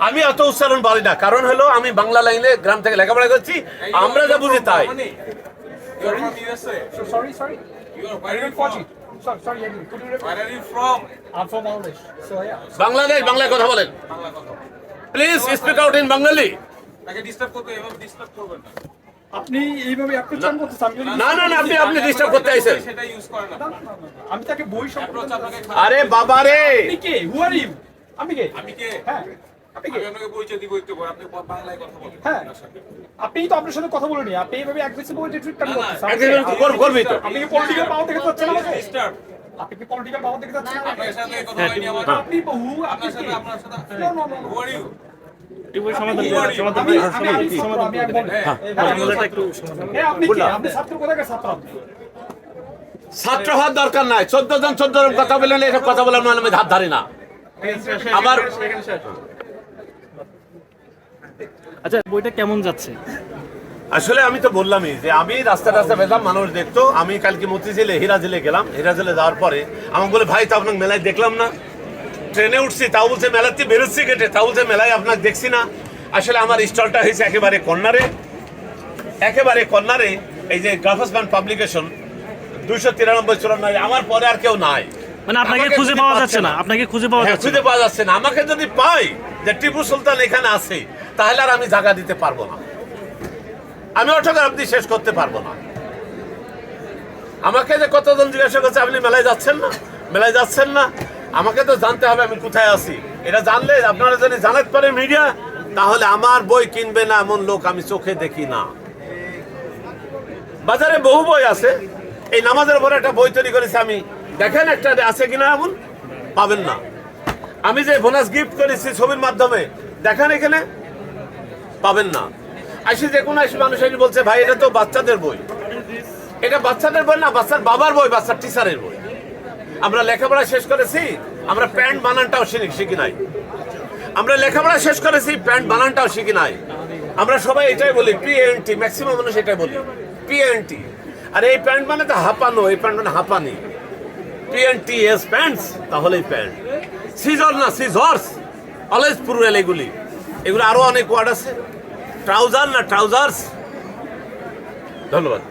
আমি এত উচ্চারণ বলি না কারণ হলো আমি বাংলা লাইনে গ্রাম থেকে লেখাপড়া করছি আমরা যা বুঝি তাই। বাংলাদেশ বাংলায় কথা বলেন। Please speak out in Bengali তাকে ডিস্টার্ব করব এবং ডিস্টার্ব করবেন আপনি এইভাবে অ্যাপ্রোচ করতেছেন আমি যদি- না না না আপনি আপনি ডিস্টার্ব করতে আইছেন। সেটা ইউজ করে না। আমি তাকে বই সম্পর্কে আপনাকে আরে বাবা রে! আপনি কে? হু আর ইউ আমি কে? আমি কে? হ্যাঁ আপনি হ্যাঁ তো আপনার সাথে কথা বলেনি আপনি এইভাবে অ্যাগ্রেসিভ ওয়েতে ট্রিট কেন না, না, করতেছেন? করবি তো? আপনি কি পলিটিক্যাল পাওয়ার থেকে যাচ্ছেন আমাকে? ডিস্টার্ব আপনি কি পলিটিক্যাল পাওয়ার থেকে যাচ্ছেন আমাকে? হ্যাঁ, আপনি আপনার সাথে আপনার সাথে ছাত্র। হ্যাঁ, হ্যাঁ? আপনি ছাত্র হওয়ার দরকার নাই। চোদ্দ জন চোদ্দ জন কথা বললেন এসব কথা বলার মানে আমি ধার ধারি না। আমার আচ্ছা বইটা কেমন যাচ্ছে? আসলে আমি তো বললামই যে আমি রাস্তা রাস্তা পেতাম মানুষ দেখতো। আমি কালকে মতিঝিলে হিরা জেলে গেলাম। হিরা জেলে যাওয়ার পরে আমাকে বলে ভাই তো আপনাকে মেলায় দেখলাম না। ট্রেনে উঠছি তাও বলছে মেলাতে বেরোচ্ছি গেটে তাও বলছে মেলায় আপনাকে দেখছি না। আসলে আমার স্টলটা হয়েছে একেবারে কর্নারে। একেবারে কর্নারে এই যে গাফাসম্যান পাবলিকেশন দুইশো তিরানব্বই চুরানব্বই আমার পরে আর কেউ নাই। মানে আপনাকে খুঁজে পাওয়া যাচ্ছে না। আপনাকে খুঁজে পাওয়া হ্যাঁ যাচ্ছে খুঁজে পাওয়া যাচ্ছে না। আমাকে যদি পাই যে টিপু সুলতান এখানে আছে তাহলে আর আমি জায়গা দিতে পারব না। আমি অটোগ্রাফ দিয়ে শেষ করতে পারব না। আমাকে যে কতজন জিজ্ঞাসা করছে আপনি মেলায় যাচ্ছেন না? মেলায় যাচ্ছেন না? আমাকে তো জানতে হবে আমি কোথায় আছি। এটা জানলে আপনারা যদি জানাতে পারেন মিডিয়া তাহলে আমার বই কিনবে না এমন লোক আমি চোখে দেখি না। বাজারে বহু বই আছে। এই নামাজের পরে একটা বই তৈরি করেছি আমি। দেখেন একটা আছে কিনা এমন? পাবেন না। আমি যে বোনাস গিফট করেছি ছবির মাধ্যমে, দেখেন এখানে? পাবেন না। আসি যে কোনো আসি মানুষ বলছে, ভাই, এটা তো বাচ্চাদের বই। এটা বাচ্চাদের বই না, বাচ্চার বাবার বই, বাচ্চার টিচারের বই। আমরা লেখাপড়া শেষ করেছি, আমরা প্যান্ট বানানটাও শিখি নাই। আমরা লেখাপড়া শেষ করেছি, প্যান্ট বানানটাও শিখি নাই। আমরা সবাই এটাই বলি পিএনটি ম্যাক্সিমাম মানুষ এটাই বলি পিএনটি আর এই প্যান্ট মানে তো হাঁপানো, এই প্যান্ট মানে হাঁপানি। পিএনটি এস প্যান্টস তাহলেই প্যান্ট। সিজর না সিজর্স অলওয়েজ পুরুয়েল এগুলি। এগুলো আরও অনেক ওয়ার্ড আছে। ট্রাউজার না ট্রাউজার্স ধন্যবাদ।